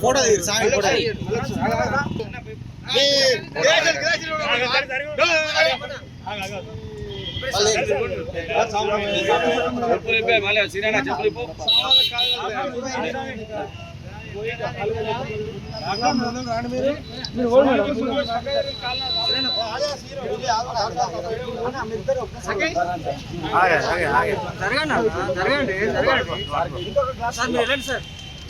Photo తీరు Sai photo జరగండి జరగండి సార్ మీరు వెళ్ళండి సార్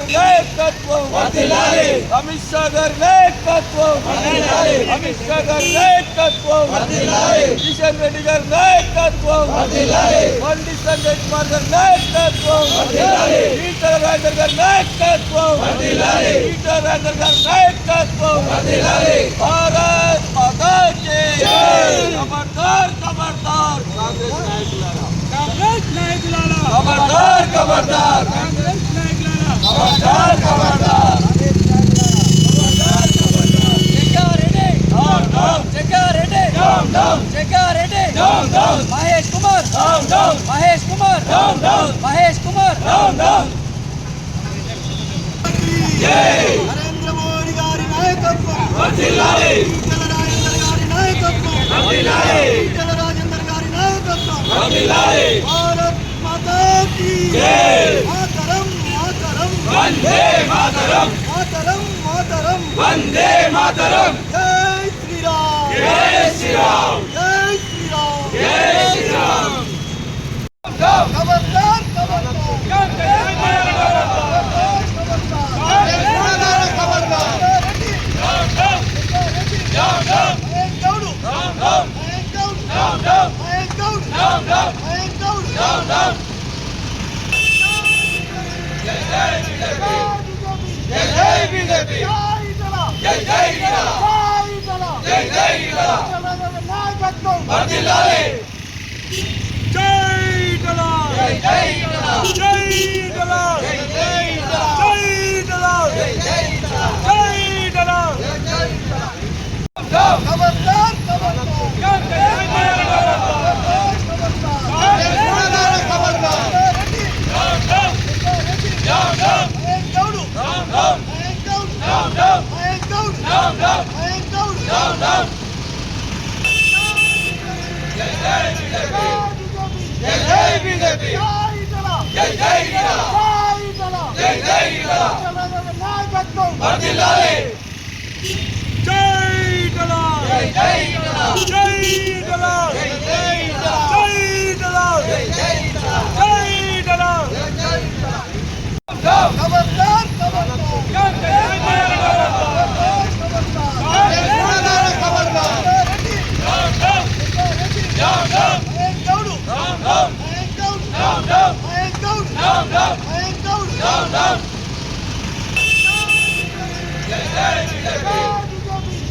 ಸಾಗರ್ ನಾಯಕತ್ವ ಅಮಿತ್ ಸಾಗರ್ ನಾಯಕತ್ವ ಅಮಿತ್ ಸಾಗರ್ ನಾಯಕತ್ವ ಕಿಶನ್ ರೆಡ್ಡಿ ಗಾರ್ ನಾಯಕತ್ವ ಮಂಡಿ ಸಂಜಯ್ ಕುಮಾರ್ ಗಾರ್ ನಾಯಕತ್ವ ಈಟರ ರಾಜರ್ ಗಾರ್ ನಾಯಕತ್ವ ಈಟರ ರಾಜರ್ ಗಾರ್ ನಾಯಕತ್ವ ಭಾರತ್ ಆಗಾಜ್ खबरदार खबरदार कांग्रेस नायक कांग्रेस नायक खबरदार खबरदार कांग्रेस మహేష్ కుమార్ మహేష్ కుమార్ మహేష్ కుమార్ నరేంద్ర మోడీ గారి నాయకత్వం ఈటల రాజేందర్ గారి నాయకత్వం ఈటల రాజేందర్ గారి నాయకత్వం భారత్ మాతా కీ మాతరం మాతరం వందే మాతరం. మాతరం మాతరం. వందే మాతరం. జై శ్రీరామ్. జై శ్రీరామ్. జై శ్రీరామ్. జై శ్రీరామ్ ఖబర్దార్ ఖబర్దార్ జై బీజేపీ జై జై జై జై వర్ధిల్లాలి జై డలా జై జై డలా జై డలా జై జై డలా జై జై డలా జై డలా జై డలా ఖబర్దార్ ఖబర్దార్ జై జై బీజేపీ జై జై డలా జై జై డలా వర్ధిల్లాలి జై డలా జై జై డలా జై డలా జై జై డలా జై జై జై డలా జై డలా జై డలా ఖబర్దార్ ఖబర్దార్ జై ఈటల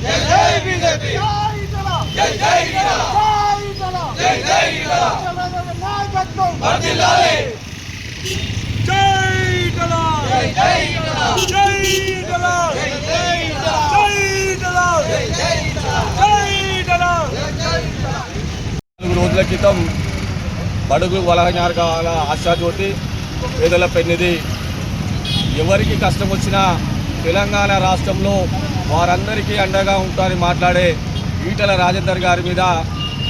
జై జై ఈటల జై జై ఈటల నాయకత్వం వర్ధిల్లాలి జై ఈటల జై జై ఈటల జై ఈటల జై జై ఈటల జై ఈటల జై జై ఈటల జై ఈటల నాలుగు రోజుల క్రితం బడుగు వలహనార్గాల ఆశాజ్యోతి పేదల పెన్నిది ఎవరికి కష్టం వచ్చినా తెలంగాణ రాష్ట్రంలో వారందరికీ అండగా ఉంటారని మాట్లాడే ఈటల రాజేందర్ గారి మీద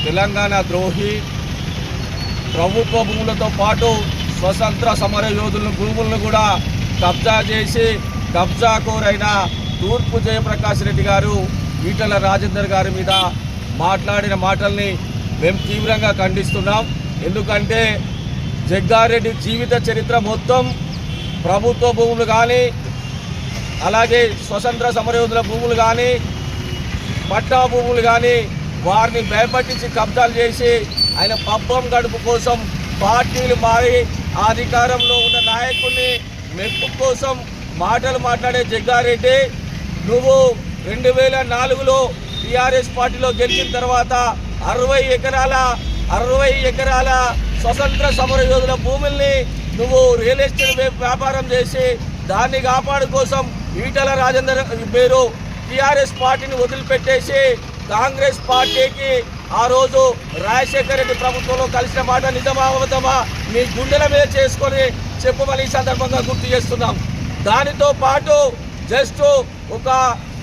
తెలంగాణ ద్రోహి ప్రభుత్వ భూములతో పాటు స్వతంత్ర సమర యోధుల భూములను కూడా కబ్జా చేసి కబ్జాకోరైన తూర్పు జయప్రకాష్ రెడ్డి గారు ఈటల రాజేందర్ గారి మీద మాట్లాడిన మాటల్ని మేము తీవ్రంగా ఖండిస్తున్నాం. ఎందుకంటే జగ్గారెడ్డి జీవిత చరిత్ర మొత్తం ప్రభుత్వ భూములు కానీ అలాగే స్వతంత్ర సమరయోధుల భూములు కానీ పట్టా భూములు కానీ వారిని భయపట్టించి కబ్జాలు చేసి ఆయన పబ్బం గడుపు కోసం పార్టీలు మారి అధికారంలో ఉన్న నాయకుల్ని మెప్పు కోసం మాటలు మాట్లాడే జగ్గారెడ్డి నువ్వు రెండు వేల నాలుగులో టీఆర్ఎస్ పార్టీలో గెలిచిన తర్వాత అరవై ఎకరాల అరవై ఎకరాల స్వతంత్ర సమర యోధుల భూముల్ని నువ్వు రియల్ ఎస్టేట్ వ్యాపారం చేసి దాన్ని కాపాడు కోసం ఈటల రాజేందర్ పేరు టీఆర్ఎస్ పార్టీని వదిలిపెట్టేసి కాంగ్రెస్ పార్టీకి ఆ రోజు రాజశేఖర రెడ్డి ప్రభుత్వంలో కలిసిన మాట నిజమా అబద్ధమా మీ గుండెల మీద చేసుకొని చెప్పమని ఈ సందర్భంగా గుర్తు చేస్తున్నాం. దానితో పాటు జస్ట్ ఒక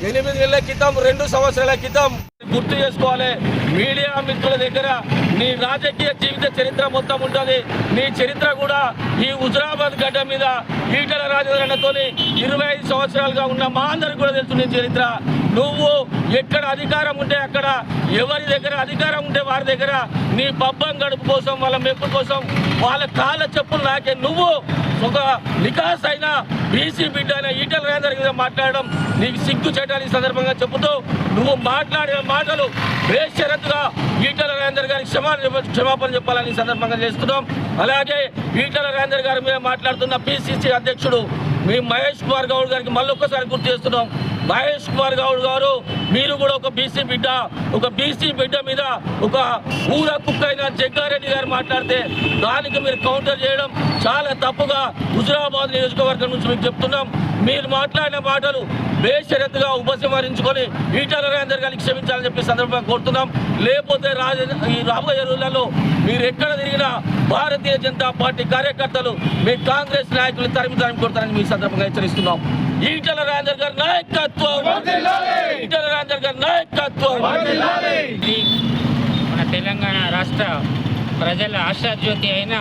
ఎనిమిది నెలల క్రితం రెండు సంవత్సరాల క్రితం గుర్తు చేసుకోవాలి. మీడియా మిత్రుల దగ్గర నీ రాజకీయ జీవిత చరిత్ర మొత్తం ఉంటుంది. నీ చరిత్ర కూడా ఈ హుజరాబాద్ గడ్డ మీద ఈటల రాజేంద్రతో ఇరవై ఐదు సంవత్సరాలుగా ఉన్న మా అందరికి కూడా తెలుసు నీ చరిత్ర. నువ్వు ఎక్కడ అధికారం ఉంటే అక్కడ ఎవరి దగ్గర అధికారం ఉంటే వారి దగ్గర నీ పబ్బం గడుపు కోసం వాళ్ళ మెప్పు కోసం వాళ్ళ కాళ్ళ చెప్పులు నాకే. నువ్వు ఒక నికాస్ అయిన బీసీ బిడ్డ అయిన ఈటల రాజేందర్ మీద మాట్లాడడం నీకు సిగ్గు చేయడానికి సందర్భంగా చెబుతూ నువ్వు మాట్లాడిన మాటలు బేషరతుగా ఈటల రాజేందర్ గారికి క్షమాపణ క్షమాపణ చెప్పాలని సందర్భంగా చేస్తున్నాం. అలాగే ఈటల రాజేందర్ గారి మీద మాట్లాడుతున్న పిసిసి అధ్యక్షుడు మీ మహేష్ కుమార్ గౌడ్ గారికి మళ్ళొక్కసారి గుర్తు చేస్తున్నాం. మహేష్ కుమార్ గౌడ్ గారు మీరు కూడా ఒక బీసీ బిడ్డ ఒక బీసీ బిడ్డ మీద ఒక ఊర కుక్క అయిన జగ్గారెడ్డి గారు మాట్లాడితే దానికి మీరు కౌంటర్ చేయడం చాలా తప్పుగా హుజురాబాద్ నియోజకవర్గం నుంచి మీకు చెప్తున్నాం. మీరు మాట్లాడిన మాటలు బేషరత్తుగా ఉపసంహరించుకొని ఈటల రాజేందర్ గారికి క్షమించాలని చెప్పి సందర్భంగా కోరుతున్నాం. లేకపోతే రాజ ఈ రాబోయే రోజులలో మీరు ఎక్కడ తిరిగినా భారతీయ జనతా పార్టీ కార్యకర్తలు మీ కాంగ్రెస్ నాయకులు తరిమి తరిమి కొడతారని మీ సందర్భంగా హెచ్చరిస్తున్నాం. ఈటల రాజేందర్ గారి నాయకత్వం. ఈటల రాజేందర్ గారి నాయకత్వం. మన తెలంగాణ రాష్ట్ర ప్రజల ఆశాజ్యోతి అయిన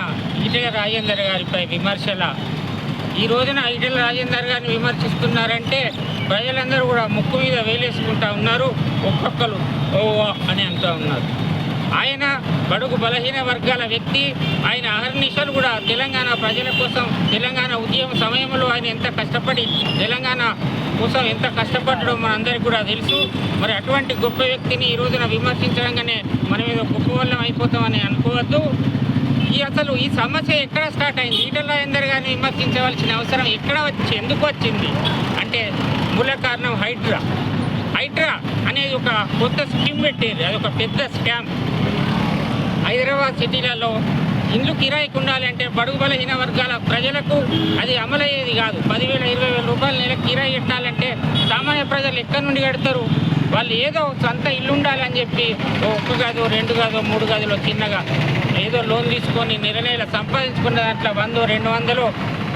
ఈటల రాజేందర్ గారిపై విమర్శల ఈ రోజున ఈటెల రాజేందర్ గారిని విమర్శిస్తున్నారంటే ప్రజలందరూ కూడా ముక్కు మీద వేలేసుకుంటా ఉన్నారు ఒక్కొక్కరు ఓ అని అంటూ ఉన్నారు. ఆయన బడుగు బలహీన వర్గాల వ్యక్తి ఆయన అహర్నిశలు కూడా తెలంగాణ ప్రజల కోసం తెలంగాణ ఉద్యమ సమయంలో ఆయన ఎంత కష్టపడి తెలంగాణ కోసం ఎంత కష్టపడడో మనందరికీ కూడా తెలుసు. మరి అటువంటి గొప్ప వ్యక్తిని ఈ రోజున విమర్శించడంగానే మనం ఏదో గొప్ప వాళ్ళం అయిపోతామని అనుకోవద్దు. ఈ అసలు ఈ సమస్య ఎక్కడ స్టార్ట్ అయింది? ఈటల రాజేందర్ గారిని విమర్శించవలసిన అవసరం ఎక్కడ వచ్చి ఎందుకు వచ్చింది? అంటే మూల కారణం హైడ్రా. హైడ్రా అనేది ఒక కొత్త స్కీమ్ పెట్టేది. అది ఒక పెద్ద స్కామ్. హైదరాబాద్ సిటీలలో ఇండ్లు కిరాయికి ఉండాలంటే బడుగు బలహీన వర్గాల ప్రజలకు అది అమలయ్యేది కాదు. పదివేల ఇరవై వేల రూపాయల నెల కిరాయి కట్టాలంటే సామాన్య ప్రజలు ఎక్కడి నుండి కడతారు? వాళ్ళు ఏదో సొంత ఇల్లు ఉండాలని చెప్పి ఒక్క గదు రెండు గదో మూడు గదులు చిన్నగా ఏదో లోన్ తీసుకొని నెల నెల సంపాదించుకున్న దాంట్లో వందో రెండు వందలు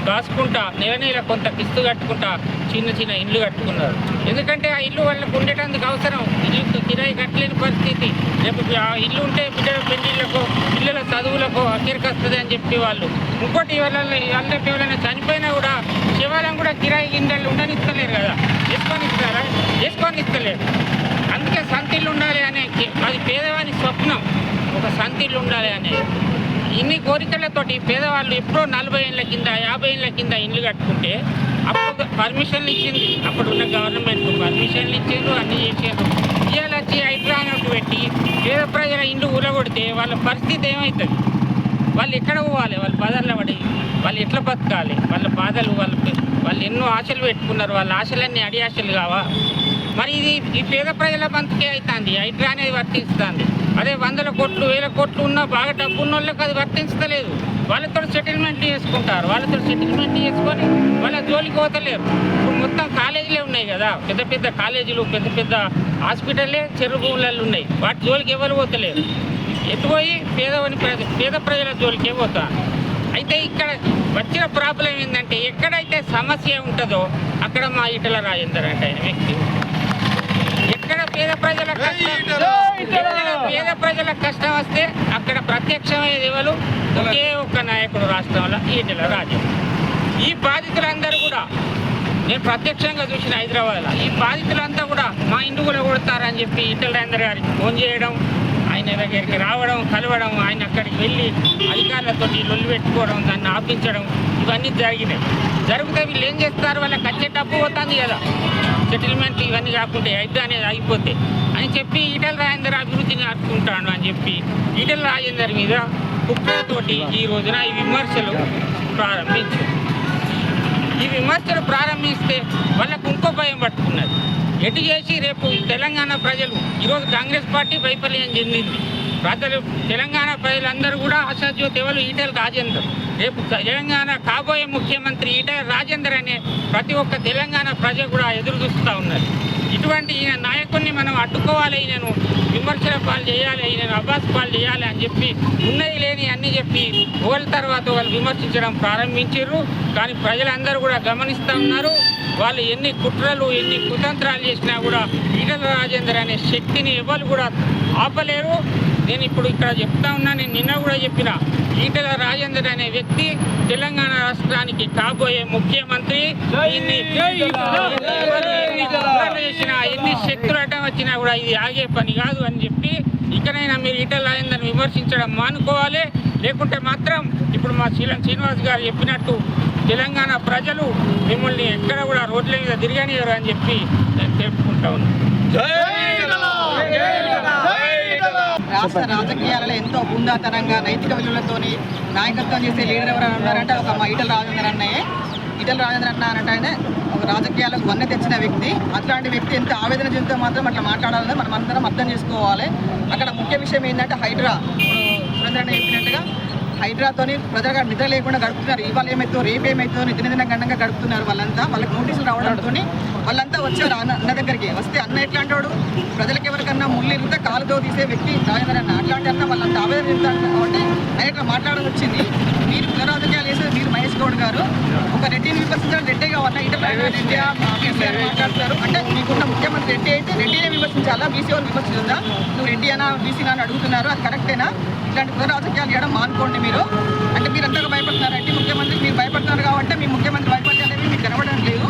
దాచుకుంటా నెల నెల కొంత కిస్తు కట్టుకుంటా చిన్న చిన్న ఇల్లు కట్టుకున్నారు. ఎందుకంటే ఆ ఇల్లు వాళ్ళకు ఉండేటందుకు అవసరం. ఇల్లు కిరాయి కట్టలేని పరిస్థితి. రేపు ఆ ఇల్లు ఉంటే బిడ్డల పెళ్ళిళ్ళకు పిల్లల చదువులకు అక్కడికి వస్తుంది అని చెప్పి వాళ్ళు. ఇంకోటి వాళ్ళ వాళ్ళకి ఎవరైనా చనిపోయినా కూడా శివాలయం కూడా కిరాయి గిండలు ఉండనిస్తలేరు కదా. వేసుకొని ఇస్తారా వేసుకొని ఇస్తలేరు అందుకే సంతిల్లు ఉండాలి అనే అది పేదవాని స్వప్నం. ఒక సంతిల్లు ఉండాలి అనేది ఇన్ని కోరికలతోటి పేదవాళ్ళు ఎప్పుడో నలభై ఏళ్ళ కింద యాభై ఏళ్ళ కింద ఇల్లు కట్టుకుంటే అప్పుడు పర్మిషన్లు ఇచ్చింది. అప్పుడు ఉన్న గవర్నమెంట్ పర్మిషన్లు ఇచ్చారు అన్ని చేసారు ఇవాళ వచ్చి హైడ్రానోట్ పెట్టి పేద ప్రజల ఇండ్లు ఊరగొడితే వాళ్ళ పరిస్థితి ఏమవుతుంది వాళ్ళు ఎక్కడ పోవాలి? వాళ్ళు బాధల్లో పడి వాళ్ళు ఎట్లా బతకాలి? వాళ్ళ బాధలు వాళ్ళ వాళ్ళు ఎన్నో ఆశలు పెట్టుకున్నారు. వాళ్ళ ఆశలన్నీ అడి ఆశలు కావా? మరి ఇది ఈ పేద ప్రజల బంతుకే అవుతుంది హైడ్రా అనేది వర్తిస్తుంది. అదే వందల కోట్లు వేల కోట్లు ఉన్న బాగా డబ్బు ఉన్న వాళ్ళకి అది వర్తించలేదు వాళ్ళతో సెటిల్మెంట్ చేసుకుంటారు. వాళ్ళతో సెటిల్మెంట్ చేసుకొని వాళ్ళ జోలికి పోతలేరు. ఇప్పుడు మొత్తం కాలేజీలే ఉన్నాయి కదా. పెద్ద పెద్ద కాలేజీలు పెద్ద పెద్ద హాస్పిటల్లే చెరువు భూములలో ఉన్నాయి. వాటి జోలికి ఎవరు పోతలేరు. ఎటుపోయి పేదవని పేద ప్రజల జోలికే పోతారు అయితే ఇక్కడ వచ్చిన ప్రాబ్లం ఏంటంటే ఎక్కడైతే సమస్య ఉంటుందో అక్కడ మా ఇటల రాజేందర్ అంటే ఆయన వ్యక్తి పేద ప్రజల పేద ప్రజల కష్టం వస్తే అక్కడ ప్రత్యక్షమయ్యేది ఎవరు? ఒకే ఒక్క నాయకుడు రాష్ట్రంలో ఈటల రాజేందర్ ఈ బాధితులందరూ కూడా నేను ప్రత్యక్షంగా చూసిన హైదరాబాద్లో ఈ బాధితులంతా కూడా మా ఇంటి కూడా కొడతారని చెప్పి ఈటల రాజేందర్ గారికి ఫోన్ చేయడం ఆయన దగ్గరికి రావడం కలవడం ఆయన అక్కడికి వెళ్ళి అధికారులతో లొల్లి పెట్టుకోవడం దాన్ని ఆపించడం ఇవన్నీ జరిగినాయి. జరిగితే వీళ్ళు ఏం చేస్తారు? వాళ్ళకి వచ్చే డబ్బు పోతుంది కదా. సెటిల్మెంట్ ఇవన్నీ కాకుండా అయితే అనేది అయిపోతే అని చెప్పి ఈటల రాజేందర్ అభివృద్ధిని ఆడుకుంటాను అని చెప్పి ఈటల రాజేందర్ మీద కుట్రతోటి ఈ రోజున ఈ విమర్శలు ప్రారంభించారు. ఈ విమర్శలు ప్రారంభిస్తే వాళ్ళకు ఇంకో భయం పట్టుకున్నది. ఎటు చేసి రేపు తెలంగాణ ప్రజలు ఈరోజు కాంగ్రెస్ పార్టీ వైఫల్యం చెందింది. ప్రజలు తెలంగాణ ప్రజలందరూ కూడా ఆశాజ్యోతి ఎవరు ఈటెల రాజేందర్. రేపు తెలంగాణ కాబోయే ముఖ్యమంత్రి ఈటెల రాజేందర్ అనే ప్రతి ఒక్క తెలంగాణ ప్రజ కూడా ఎదురు చూస్తూ ఉన్నారు ఇటువంటి ఈయన నాయకుడిని మనం అడ్డుకోవాలి ఈయనను విమర్శల పాలు చేయాలి ఈయనను అబ్బాస్ పాలు చేయాలి అని చెప్పి ఉన్నది లేని అన్ని చెప్పి ఒకళ్ళ తర్వాత వాళ్ళు విమర్శించడం ప్రారంభించారు కానీ ప్రజలందరూ కూడా గమనిస్తూ ఉన్నారు. వాళ్ళు ఎన్ని కుట్రలు ఎన్ని కుతంత్రాలు చేసినా కూడా ఈటల రాజేందర్ అనే శక్తిని ఎవరు కూడా ఆపలేరు. నేను ఇప్పుడు ఇక్కడ చెప్తా ఉన్నా నేను నిన్న కూడా చెప్పిన. ఈటల రాజేందర్ అనే వ్యక్తి తెలంగాణ రాష్ట్రానికి కాబోయే ముఖ్యమంత్రి. చేసినా ఎన్ని శక్తులు అడ్డం వచ్చినా కూడా ఇది ఆగే పని కాదు అని చెప్పి ఇకనైనా మీరు ఈటల రాజేందర్ని విమర్శించడం మానుకోవాలి. లేకుంటే మాత్రం ఇప్పుడు మా శ్రీలం శ్రీనివాస్ గారు చెప్పినట్టు తెలంగాణ ప్రజలు మిమ్మల్ని ఎక్కడ కూడా రోడ్ల మీద తిరగనియరు అని చెప్పి నేను తెలుపుకుంటా ఉన్నాను రాష్ట్ర రాజకీయాలలో ఎంతో బుందాతనంగా నైతిక విలువలతోని నాయకత్వం చేసే లీడర్ ఎవరైనా ఉన్నారంటే ఒక మా ఈటల రాజేందర్ అన్నయ్యే. ఈటల రాజేంద్ర అన్న అంటే ఒక రాజకీయాలకు వన్నె తెచ్చిన వ్యక్తి. అట్లాంటి వ్యక్తి ఎంత ఆవేదన చెందితే మాత్రం అట్లా మాట్లాడాలని మనం అందరం అర్థం చేసుకోవాలి. అక్కడ ముఖ్య విషయం ఏంటంటే హైడ్రా. ఇప్పుడు సురేంద్ర అన్న చెప్పినట్టుగా హైడ్రాతోని ప్రజలుగా నిద్ర లేకుండా గడుపుతున్నారు. ఇవాళ ఏమైతో రేపు ఏమైతో దినదిన గండంగా గడుపుతున్నారు వాళ్ళంతా. వాళ్ళకి నోటీసులు రావడంతో వాళ్ళంతా వచ్చారు అన్న అన్న దగ్గరికి. వస్తే అన్న ఎట్లాంటి వాడు ప్రజలకు ఎవరికన్నా ముళ్ళు ఇరిగితే కాలుతో తీసే వ్యక్తి రాజేంద్ర అన్న అట్లాంటి అన్న వాళ్ళంతా ఆవేదన చెందుతారు కాబట్టి ఆయన ఇట్లా మాట్లాడాల్సి వచ్చింది. మీరు కుల రాజకీయాలు వేసేది మీరు మహేష్ గౌడ్ గారు. ఒక రెడ్డిని విమర్శించడం రెడ్డే కావాలా? ఇటల రెడ్డి మాట్లాడతారు. అంటే మీకున్న ముఖ్యమంత్రి రెడ్డి అయితే రెడ్డినే విమర్శించాలా? బీసీ వాళ్ళు విమర్శించదా నువ్వు రెడ్డి అనా బీసీ అని అడుగుతున్నారు. అది కరెక్టేనా? ఇట్లాంటి కుల రాజకీయాలు చేయడం మానుకోండి మీరు. అంటే మీరు ఎంతగా భయపడుతున్నారంటే ముఖ్యమంత్రి మీరు భయపడుతున్నారు కాబట్టి మీ ముఖ్యమంత్రి భయపడి మీకు కనబడడం లేదు.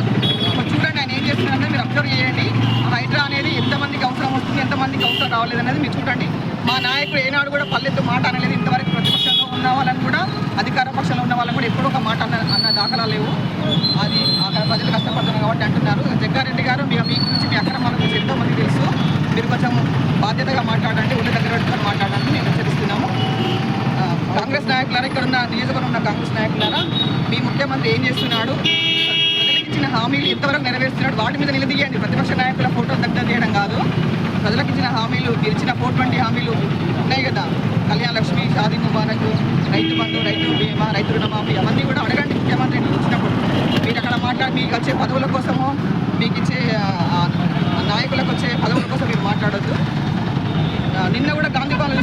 చూడండి ఆయన ఏం చేస్తున్నారో మీరు అబ్జర్వ్ చేయండి. హైడ్రా అనేది ఎంతమందికి అవసరం వస్తుంది ఎంతమందికి అవసరం రావలేదు అనేది మీరు చూడండి. మా నాయకుడు ఏనాడు కూడా పల్లెత్తు మాట అనలేదు. ఇంతవరకు ప్రతిపక్షంలో ఉన్న వాళ్ళని కూడా అధికార పక్షంలో ఉన్న వాళ్ళని కూడా ఎప్పుడూ ఒక మాట అన్న అన్న దాఖలా లేవు. అది అక్కడ ప్రజలు కష్టపడుతున్నారు కాబట్టి అంటున్నారు. జగ్గారెడ్డి గారు మీ మీ గురించి మీ అక్రమాల గురించి ఎంతోమంది తెలుసు. మీరు కొంచెం బాధ్యతగా మాట్లాడండి ఉన్న దగ్గర పెట్టుకొని మాట్లాడాలని నేను కాంగ్రెస్ నాయకులారా ఇక్కడ ఉన్న నియోజకవర్గం ఉన్న కాంగ్రెస్ నాయకులారా మీ ముఖ్యమంత్రి ఏం చేస్తున్నాడు? ప్రజలకు ఇచ్చిన హామీలు ఎంతవరకు నెరవేరుస్తున్నాడు? వాటి మీద నిలదీయండి. ప్రతిపక్ష నాయకుల ఫోటో దగ్గర తీయడం కాదు. ప్రజలకు ఇచ్చిన హామీలు మీరు ఫోర్ ట్వంటీ హామీలు ఉన్నాయి కదా. కళ్యాణ లక్ష్మి షాదీ ముబారక్ రైతు బంధు రైతు బీమా రైతు రుణమాఫీ అవన్నీ కూడా అడగండి ముఖ్యమంత్రి వచ్చినప్పుడు. మీరు అక్కడ మాట్లాడి మీకు వచ్చే పదవుల కోసమో మీకు ఇచ్చే నాయకులకు వచ్చే పదవుల కోసం మీరు మాట్లాడొద్దు. నిన్న కూడా గాంధీ భవన్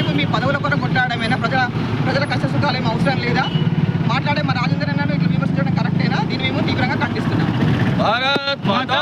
ఎంతసేపు మీ పదవుల కొరకు కొట్లాడమేనా ప్రజల ప్రజల కష్ట సుఖాలు ఏమి అవసరం లేదా? మాట్లాడే మా రాజేంద్ర అన్నను ఇట్లా విమర్శించడం కరెక్టేనా? దీన్ని మేము తీవ్రంగా ఖండిస్తున్నాం. భారత్ మాతా